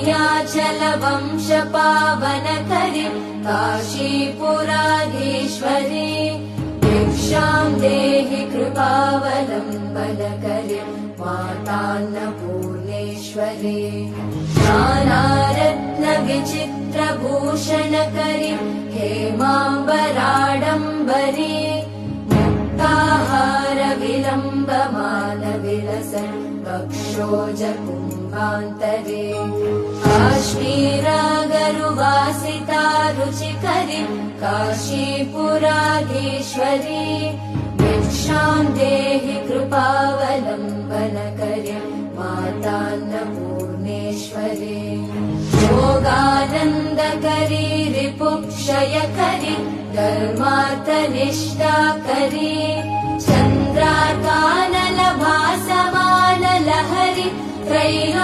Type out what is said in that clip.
यालेयाचलवंश पावनकरि काशीपुराधीश्वरी भिक्षाम् देहि कृपावलम्बनकरि मातान्नपूर्णेश्वरी नानारत्नविचित्रभूषणकरि हेमाम्बराडम्बरी मुक्ताहारविलम्बमानविलसन् वक्षोजकुम्भान्तरे काश्मीरागरुवासिता रुचिकरि काशीपुराधीश्वरी भिक्षाम् देहि कृपावलम्बनकरि मातान्नपूर्णेश्वरी। योगानन्दकरी रिपुक्षयकरि धर्मार्थनिष्ठाकरी країна.